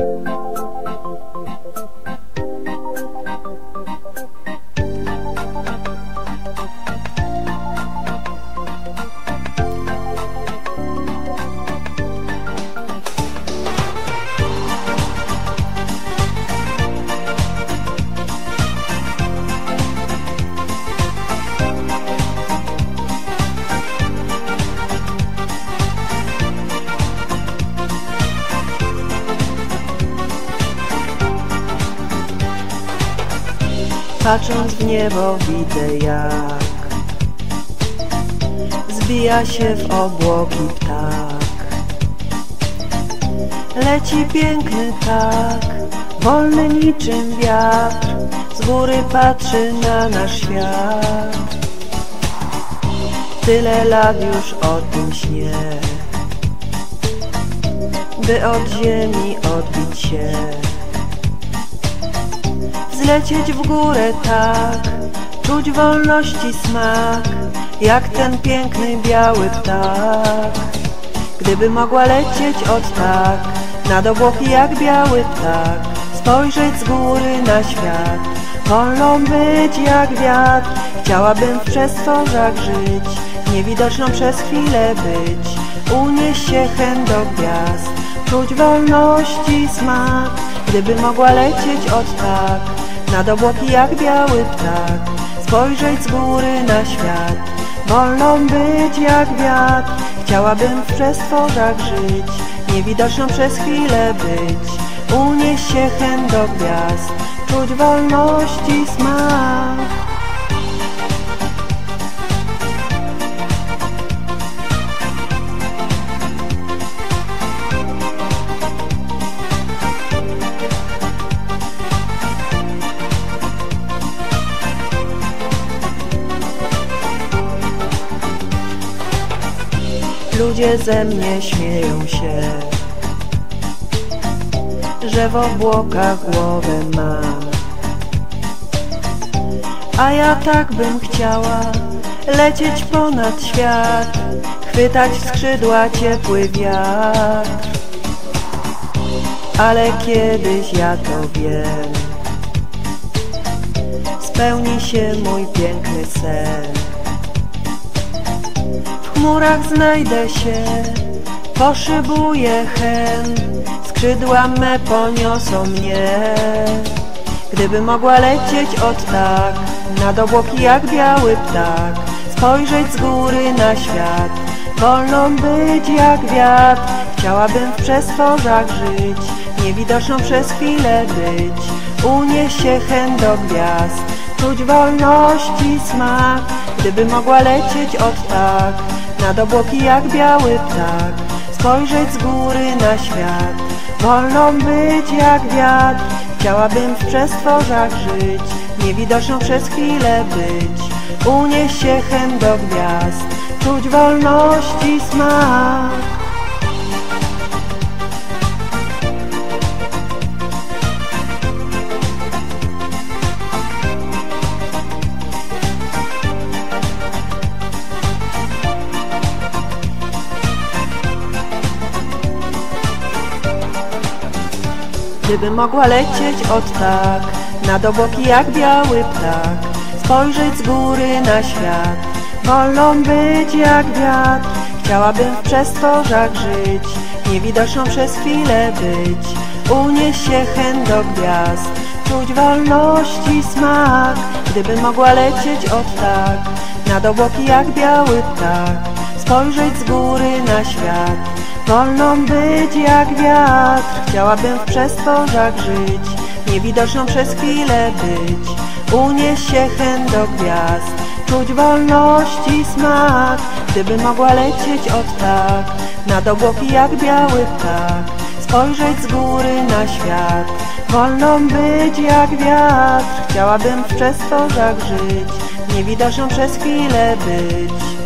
you Patrząc w niebo widzę jak Zbija się w obłoki ptak. Leci piękny tak Wolny niczym wiatr Z góry patrzy na nasz świat. Tyle lat już o tym śnie By od ziemi odbić się Zlecieć w górę tak Czuć wolności smak Jak ten piękny biały ptak. Gdyby mogła lecieć od tak Nad obłoki jak biały ptak Spojrzeć z góry na świat Wolną być jak wiatr. Chciałabym w przestworzach żyć Niewidoczną przez chwilę być. Unieść się chęt do gwiazd Czuć wolności smak. Gdyby mogła lecieć od tak Nad obłoki jak biały ptak. Spojrzeć z góry na świat Wolną być jak wiatr. Chciałabym w przestworzach żyć Niewidoczną przez chwilę być. Unieść się chęt do gwiazd Czuć wolności smak Ludzie ze mnie śmieją się Że w obłokach głowę mam A ja tak bym chciała Lecieć ponad świat Chwytać skrzydła ciepły wiatr. Ale kiedyś ja to wiem. Spełni się mój piękny sen chmurach znajdę się. Poszybuję hen Skrzydła me poniosą mnie. Gdyby mogła lecieć od tak Nad obłoki jak biały ptak Spojrzeć z góry na świat. Wolną być jak wiatr Chciałabym w przestworzach żyć Niewidoczną przez chwilę być. Unieść się chęt do gwiazd Czuć wolności smak. Gdyby mogła lecieć od tak nad obłoki jak biały ptak. Spojrzeć z góry na świat Wolną być jak wiatr. Chciałabym w przestworzach żyć Niewidoczną przez chwilę być. Unieść się chęt do gwiazd Czuć wolności smak Gdyby mogła lecieć od tak Nad obłoki jak biały ptak Spojrzeć z góry na świat. Wolną być jak wiatr Chciałabym w przestworzach żyć Niewidoczną przez chwilę być. Unieść się chęt do gwiazd Czuć wolności smak. Gdyby mogła lecieć od tak Nad obłoki jak biały ptak Spojrzeć z góry na świat Wolną być jak wiatr Chciałabym w przestworzach żyć Niewidoczną przez chwilę być. Unieść się chęt do gwiazd Czuć wolności smak. Gdyby mogła lecieć od tak Nad obłoki jak biały ptak. Spojrzeć z góry na świat Wolną być jak wiatr. Chciałabym w przestworzach żyć Niewidoczną przez chwilę być